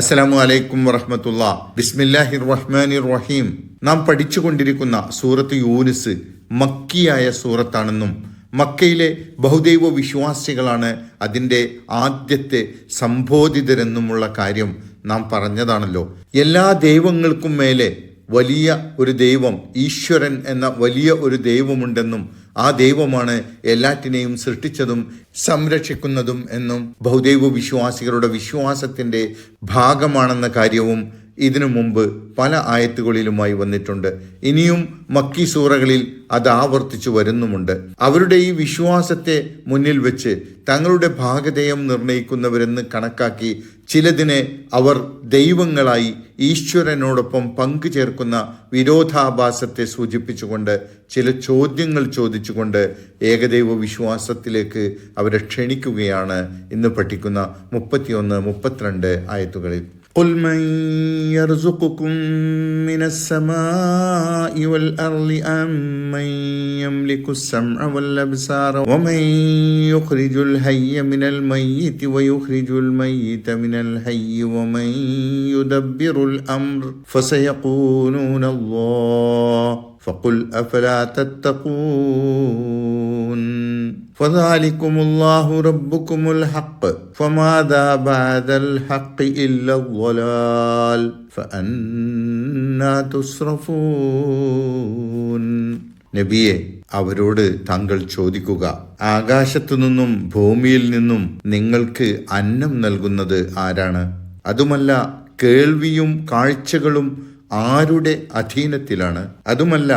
അസ്സലാമു അലൈക്കും വറഹമത്തുള്ള. ബിസ്മില്ലാഹിർ റഹ്മാനി റഹീം നാം പഠിച്ചുകൊണ്ടിരിക്കുന്ന സൂറത്ത് യൂനിസ് മക്കിയായ സൂറത്താണെന്നും മക്കയിലെ ബഹുദൈവ വിശ്വാസികളാണ് അതിന്റെ ആദ്യത്തെ സംബോധിതരെന്നുമുള്ള കാര്യം നാം പറഞ്ഞതാണല്ലോ. എല്ലാ ദൈവങ്ങൾക്കും മേലെ വലിയ ഒരു ദൈവം ഈശ്വരൻ എന്ന വലിയ ഒരു ദൈവമുണ്ടെന്നും ആ ദൈവമാണ് എല്ലാറ്റിനെയും സൃഷ്ടിച്ചതും സംരക്ഷിക്കുന്നതും എന്നും ബഹുദൈവ വിശ്വാസികളുടെ വിശ്വാസത്തിന്റെ ഭാഗമാണെന്ന കാര്യവും ഇതിനു മുമ്പ് പല ആയത്തുകളിലുമായി വന്നിട്ടുണ്ട്. ഇനിയും മക്കി സൂറകളിൽ അത് ആവർത്തിച്ചു വരുന്നുമുണ്ട്. അവരുടെ ഈ വിശ്വാസത്തെ മുന്നിൽ വെച്ച് തങ്ങളുടെ ഭാഗധേയം നിർണയിക്കുന്നവരെന്ന് കണക്കാക്കി ചിലതിനെ അവർ ദൈവങ്ങളായി ഈശ്വരനോടൊപ്പം പങ്കുചേർക്കുന്ന വിരോധാഭാസത്തെ സൂചിപ്പിച്ചുകൊണ്ട് ചില ചോദ്യങ്ങൾ ചോദിച്ചുകൊണ്ട് ഏകദൈവ വിശ്വാസത്തിലേക്ക് അവരെ ക്ഷണിക്കുകയാണ് ഇന്ന് പഠിക്കുന്ന മുപ്പത്തിയൊന്ന് മുപ്പത്തിരണ്ട് ആയത്തുകളിൽ. قل من يرزقكم من السماء والأرض أم من يملك السمع والأبصار ومن يخرج الحي من الميت ويخرج الميت من الحي ومن يدبر الأمر فسيقولون الله فقل أفلا تتقون فذلكم الله ربكم الحق فماذا بعد الحق إلا الضلال فأنا تصرفون നബിയെ അവരോട് താങ്കൾ ചോദിക്കുക ആകാശത്തു നിന്നും ഭൂമിയിൽ നിന്നും നിങ്ങൾക്ക് അന്നം നൽകുന്നത് ആരാണ് അതുമല്ല കേൾവിയും കാഴ്ചകളും ആരുടെ അധീനത്തിലാണ് അതുമല്ല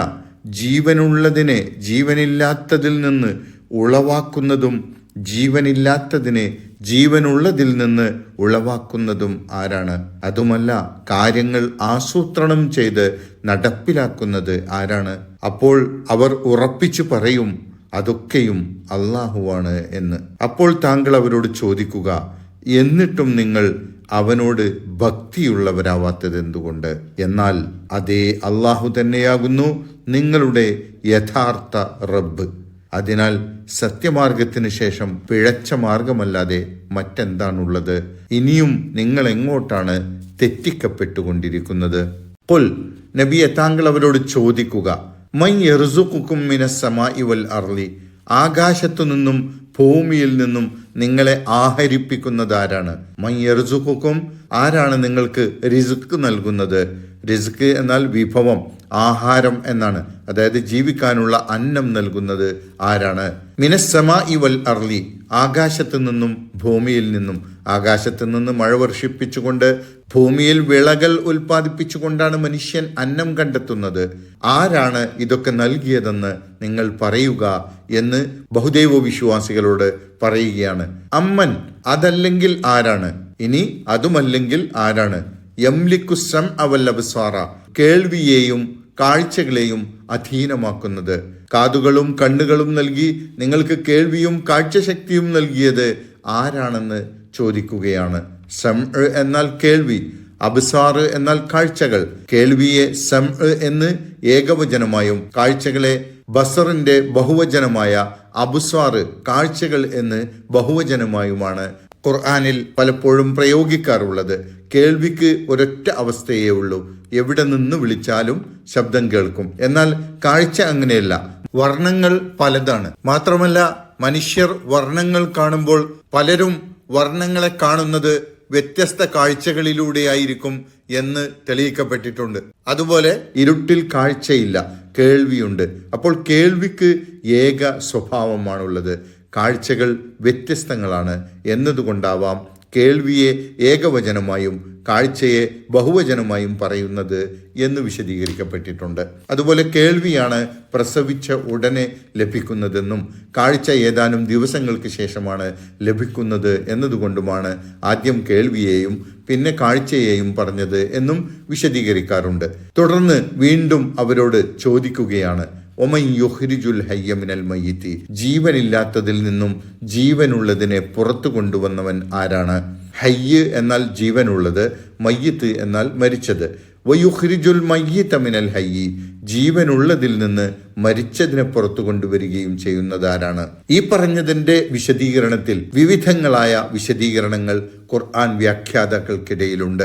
ജീവനുള്ളതിനെ ജീവനില്ലാത്തതിൽ നിന്ന് ഉളവാക്കുന്നതും ജീവനില്ലാത്തതിനെ ജീവനുള്ളതിൽ നിന്ന് ഉളവാക്കുന്നതും ആരാണ്? അതുമല്ല കാര്യങ്ങൾ ആസൂത്രണം ചെയ്ത് നടപ്പിലാക്കുന്നത് ആരാണ്? അപ്പോൾ അവർ ഉറപ്പിച്ചു പറയും അതൊക്കെയും അള്ളാഹുവാണ് എന്ന്. അപ്പോൾ താങ്കൾ അവരോട് ചോദിക്കുക എന്നിട്ടും നിങ്ങൾ അവനോട് ഭക്തിയുള്ളവരാവാത്തത് എന്തുകൊണ്ട്? എന്നാൽ അതേ അള്ളാഹു തന്നെയാകുന്നു നിങ്ങളുടെ യഥാർത്ഥ റബ്ബ്. അതിനാൽ സത്യമാർഗത്തിന് ശേഷം പിഴച്ച മാർഗമല്ലാതെ മറ്റെന്താണുള്ളത്? ഇനിയും നിങ്ങൾ എങ്ങോട്ടാണ് തെറ്റിക്കപ്പെട്ടുകൊണ്ടിരിക്കുന്നത്? പൊൽ നബിയെ താങ്കൾ അവരോട് ചോദിക്കുക. മൈ എറുസുക്കും മിനസമാ ഇവൽ അർലി ആകാശത്തു നിന്നും ഭൂമിയിൽ നിന്നും നിങ്ങളെ ആഹരിപ്പിക്കുന്നത് ആരാണ് മൈ എറുസുക്കും ആരാണ് നിങ്ങൾക്ക് റിസുക്ക് നൽകുന്നത്? റിസ്ക് എന്നാൽ വിഭവം ആഹാരം എന്നാണ്. അതായത് ജീവിക്കാനുള്ള അന്നം നൽകുന്നത് ആരാണ്? മിനസ്സമ ഇവൽ അർലി ആകാശത്തു നിന്നും ഭൂമിയിൽ നിന്നും. ആകാശത്തു നിന്ന് മഴ വർഷിപ്പിച്ചുകൊണ്ട് ഭൂമിയിൽ വിളകൾ ഉൽപ്പാദിപ്പിച്ചുകൊണ്ടാണ് മനുഷ്യൻ അന്നം കണ്ടെത്തുന്നത്. ആരാണ് ഇതൊക്കെ നൽകിയതെന്ന് നിങ്ങൾ പറയുക എന്ന് ബഹുദൈവ വിശ്വാസികളോട് പറയുകയാണ്. അമ്മൻ അതല്ലെങ്കിൽ ആരാണ്? ഇനി അതുമല്ലെങ്കിൽ ആരാണ്? യംലിക്കുസം അവല്ലബസാറ കേൾവിയെയും കാഴ്ചകളെയും അധീനമാക്കുന്നത്. കാതുകളും കണ്ണുകളും നൽകി നിങ്ങൾക്ക് കേൾവിയും കാഴ്ചശക്തിയും നൽകിയത് ആരാണെന്ന് ചോദിക്കുകയാണ്. സം എന്നാൽ കേൾവി അബ്സാറ് എന്നാൽ കാഴ്ചകൾ. കേൾവിയെ സം എന്ന് ഏകവചനമായും കാഴ്ചകളെ ബസറിന്റെ ബഹുവചനമായ അബുസ്വാറ് കാഴ്ചകൾ എന്ന് ബഹുവചനമായുമാണ് ഖുർആാനിൽ പലപ്പോഴും പ്രയോഗിക്കാറുള്ളത്. കേൾവിക്ക് ഒരൊറ്റ അവസ്ഥയേ ഉള്ളൂ. എവിടെ നിന്ന് വിളിച്ചാലും ശബ്ദം കേൾക്കും. എന്നാൽ കാഴ്ച അങ്ങനെയല്ല. വർണങ്ങൾ പലതാണ്. മാത്രമല്ല മനുഷ്യർ വർണങ്ങൾ കാണുമ്പോൾ പലരും വർണങ്ങളെ കാണുന്നത് വ്യത്യസ്ത കാഴ്ചകളിലൂടെയായിരിക്കും എന്ന് തെളിയിക്കപ്പെട്ടിട്ടുണ്ട്. അതുപോലെ ഇരുട്ടിൽ കാഴ്ചയില്ല. കേൾവിയുണ്ട്. അപ്പോൾ കേൾവിക്ക് ഏക സ്വഭാവമാണുള്ളത്. കാഴ്ചകൾ വ്യത്യസ്തങ്ങളാണ് എന്നതുകൊണ്ടാവാം കേൾവിയെ ഏകവചനമായും കാഴ്ചയെ ബഹുവചനമായും പറയുന്നത് എന്ന് വിശദീകരിക്കപ്പെട്ടിട്ടുണ്ട്. അതുപോലെ കേൾവിയാണ് പ്രസവിച്ച ഉടനെ ലഭിക്കുന്നതെന്നും കാഴ്ച ഏതാനും ദിവസങ്ങൾക്ക് ശേഷമാണ് ലഭിക്കുന്നത് എന്നതുകൊണ്ടുമാണ് ആദ്യം കേൾവിയെയും പിന്നെ കാഴ്ചയെയും പറഞ്ഞത് എന്നും വിശദീകരിക്കാറുണ്ട്. തുടർന്ന് വീണ്ടും അവരോട് ചോദിക്കുകയാണ്. ഒമൻ യുഹ്രിജുൽ ഹയ്യമിനൽ മയ്യത്തി. ജീവനില്ലാത്തതിൽ നിന്നും ജീവനുള്ളതിനെ പുറത്തു കൊണ്ടുവന്നവൻ ആരാണ്? ഹയ്യ് എന്നാൽ ജീവനുള്ളത് മയ്യത്ത് എന്നാൽ മരിച്ചത്. വയുഹ്രിജുൽ മയ്യിത്ത മിനൽ ഹയ്യി. ജീവനുള്ളതിൽ നിന്ന് മരിച്ചതിനെ പുറത്തു കൊണ്ടുവരികയും ചെയ്യുന്നത് ആരാണ്? ഈ പറഞ്ഞതിന്റെ വിശദീകരണത്തിൽ വിവിധങ്ങളായ വിശദീകരണങ്ങൾ ഖുർആൻ വ്യാഖ്യാതാക്കൾക്കിടയിലുണ്ട്.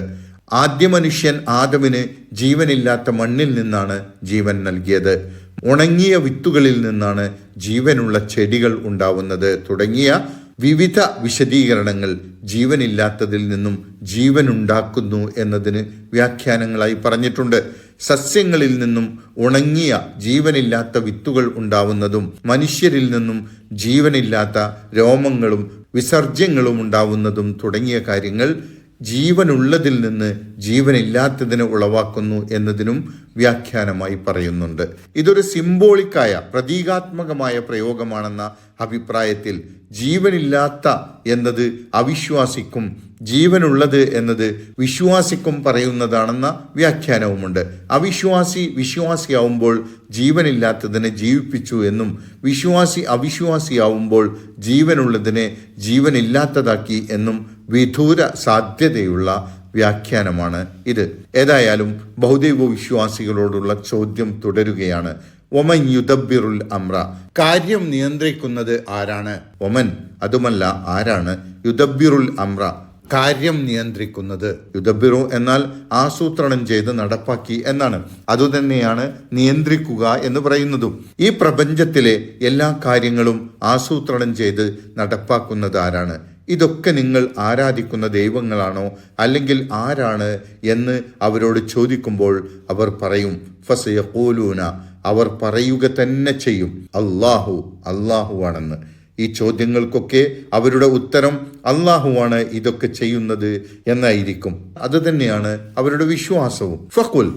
ആദ്യ മനുഷ്യൻ ആദമിന് ജീവനില്ലാത്ത മണ്ണിൽ നിന്നാണ് ജീവൻ നൽകിയത്. ഉണങ്ങിയ വിത്തുകളിൽ നിന്നാണ് ജീവനുള്ള ചെടികൾ ഉണ്ടാവുന്നത്. തുടങ്ങിയ വിവിധ വിശദീകരണങ്ങൾ ജീവനില്ലാത്തതിൽ നിന്നും ജീവൻ ഉണ്ടാക്കുന്നു എന്നതിന് വ്യാഖ്യാനങ്ങളായി പറഞ്ഞിട്ടുണ്ട്. സസ്യങ്ങളിൽ നിന്നും ഉണങ്ങിയ ജീവനില്ലാത്ത വിത്തുകൾ ഉണ്ടാവുന്നതും മനുഷ്യരിൽ നിന്നും ജീവനില്ലാത്ത രോമങ്ങളും വിസർജ്യങ്ങളും ഉണ്ടാവുന്നതും തുടങ്ങിയ കാര്യങ്ങൾ ജീവനുള്ളതിൽ നിന്ന് ജീവനില്ലാത്തതിനെ ഉളവാക്കുന്നു എന്നതിനും വ്യാഖ്യാനമായി പറയുന്നുണ്ട്. ഇതൊരു സിംബോളിക്കായ പ്രതീകാത്മകമായ പ്രയോഗമാണെന്ന അഭിപ്രായത്തിൽ ജീവനില്ലാത്ത എന്നത് അവിശ്വാസിക്കും ജീവനുള്ളത് എന്നത് വിശ്വാസിക്കും പറയുന്നതാണെന്ന വ്യാഖ്യാനവുമുണ്ട്. അവിശ്വാസി വിശ്വാസിയാവുമ്പോൾ ജീവനില്ലാത്തതിനെ ജീവിപ്പിച്ചു എന്നും വിശ്വാസി അവിശ്വാസിയാവുമ്പോൾ ജീവനുള്ളതിനെ ജീവനില്ലാത്തതാക്കി എന്നും വിദൂര സാധ്യതയുള്ള വ്യാഖ്യാനമാണ് ഇത്. ഏതായാലും ഭൗതിക വിശ്വാസികളോടുള്ള ചോദ്യം തുടരുകയാണ്. ഒമൻ യുദബിറുൽ അമ്ര. കാര്യം നിയന്ത്രിക്കുന്നത് ആരാണ്? ഒമൻ അതുമല്ല ആരാണ് യുദബിറുൽ അമ്ര? കാര്യം നിയന്ത്രിക്കുന്നത് യുദബിറു എന്നാൽ ആസൂത്രണം ചെയ്ത് നടപ്പാക്കി എന്നാണ്. അതുതന്നെയാണ് നിയന്ത്രിക്കുക എന്ന് പറയുന്നതും. ഈ പ്രപഞ്ചത്തിലെ എല്ലാ കാര്യങ്ങളും ആസൂത്രണം ചെയ്ത് നടപ്പാക്കുന്നത് ആരാണ്? ഇതൊക്കെ നിങ്ങൾ ആരാധിക്കുന്ന ദൈവങ്ങളാണോ അല്ലെങ്കിൽ ആരാണ് എന്ന് അവരോട് ചോദിക്കുമ്പോൾ അവർ പറയും ഫസയഖൂലൂന അവർ പറയുക തന്നെ ചെയ്യും അള്ളാഹു അള്ളാഹു ആണെന്ന് ഈ ചോദ്യങ്ങൾക്കൊക്കെ അവരുടെ ഉത്തരം അള്ളാഹുവാണ് ഇതൊക്കെ ചെയ്യുന്നത് എന്നായിരിക്കും. അത് തന്നെയാണ് അവരുടെ വിശ്വാസവും. ഫക്കുൽ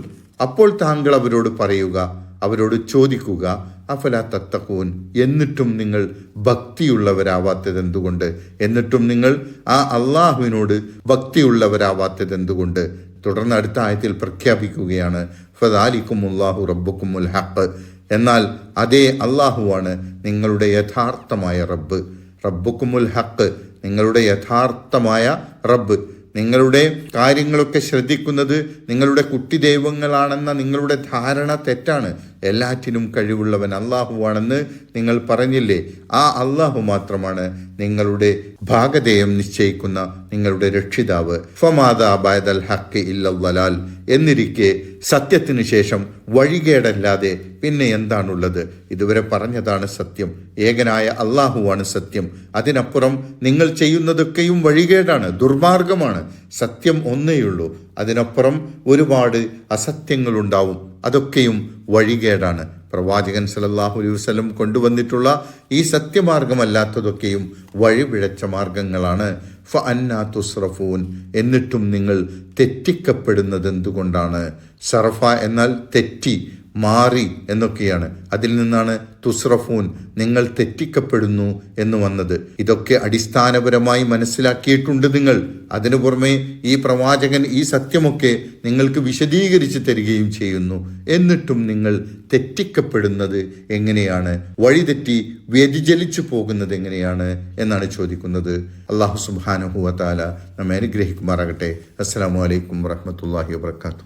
അപ്പോൾ താങ്കൾ അവരോട് പറയുക അവരോട് ചോദിക്കുക അഫല തത്തക്കൂൻ എന്നിട്ടും നിങ്ങൾ ഭക്തിയുള്ളവരാവാത്തത് എന്തുകൊണ്ട് എന്നിട്ടും നിങ്ങൾ ആ അള്ളാഹുവിനോട് ഭക്തിയുള്ളവരാവാത്തത് എന്തുകൊണ്ട്? തുടർന്ന് അടുത്ത ആയത്തിൽ പ്രഖ്യാപിക്കുകയാണ് ഫദാലിക്കും അള്ളാഹു റബ്ബുക്കുമുൽ ഹഖ്. എന്നാൽ അതേ അള്ളാഹുവാണ് നിങ്ങളുടെ യഥാർത്ഥമായ റബ്ബ്. റബ്ബുക്കുമുൽ ഹക്ക് നിങ്ങളുടെ യഥാർത്ഥമായ റബ്ബ്. നിങ്ങളുടെ കാര്യങ്ങളൊക്കെ ശ്രദ്ധിക്കുന്നത് നിങ്ങളുടെ കുട്ടി ദൈവങ്ങളാണെന്ന നിങ്ങളുടെ ധാരണ തെറ്റാണ്. എല്ലാറ്റിനും കഴിവുള്ളവൻ അള്ളാഹുവാണെന്ന് നിങ്ങൾ പറഞ്ഞില്ലേ? ആ അള്ളാഹു മാത്രമാണ് നിങ്ങളുടെ ഭാഗധേയം നിശ്ചയിക്കുന്ന നിങ്ങളുടെ രക്ഷിതാവ്. ഫമാദാബായദൽ ഹക്ക് ഇല്ലവലാൽ എന്നിരിക്കെ സത്യത്തിന് ശേഷം വഴികേടല്ലാതെ പിന്നെ എന്താണുള്ളത്? ഇതുവരെ പറഞ്ഞതാണ് സത്യം. ഏകനായ അള്ളാഹുവാണ് സത്യം. അതിനപ്പുറം നിങ്ങൾ ചെയ്യുന്നതൊക്കെയും വഴികേടാണ് ദുർമാർഗമാണ്. സത്യം ഒന്നേയുള്ളൂ. അതിനപ്പുറം ഒരുപാട് അസത്യങ്ങളുണ്ടാവും. അതൊക്കെയും വഴികേടാണ്. പ്രവാചകൻ സലല്ലാഹു അലൈഹി കൊണ്ടുവന്നിട്ടുള്ള ഈ സത്യമാർഗമല്ലാത്തതൊക്കെയും വഴിപിഴച്ച മാർഗങ്ങളാണ്. ഫ അന്നാ തുസ്രഫൂൻ എന്നിട്ടും നിങ്ങൾ തെറ്റിക്കപ്പെടുന്നത് എന്തുകൊണ്ടാണ് സറഫ എന്നാൽ തെറ്റി. മാറി എന്നൊക്കെയാണ്. അതിൽ നിന്നാണ് തുസ്രഫൂൻ നിങ്ങൾ തെറ്റിക്കപ്പെടുന്നു എന്ന് വന്നത്. ഇതൊക്കെ അടിസ്ഥാനപരമായി മനസ്സിലാക്കിയിട്ടുണ്ട് നിങ്ങൾ. അതിനു പുറമെ ഈ പ്രവാചകൻ ഈ സത്യമൊക്കെ നിങ്ങൾക്ക് വിശദീകരിച്ച് തരികയും ചെയ്യുന്നു. എന്നിട്ടും നിങ്ങൾ തെറ്റിക്കപ്പെടുന്നത് എങ്ങനെയാണ്? വഴിതെറ്റി വ്യതിചലിച്ചു പോകുന്നത് എങ്ങനെയാണ് എന്നാണ് ചോദിക്കുന്നത്. അള്ളാഹു സുബാനുഹുവ നമ്മെ അനുഗ്രഹിക്കുമാറാകട്ടെ. അസ്സാം വലൈക്കും വാഹമത്തല്ലാഹി വാത്തു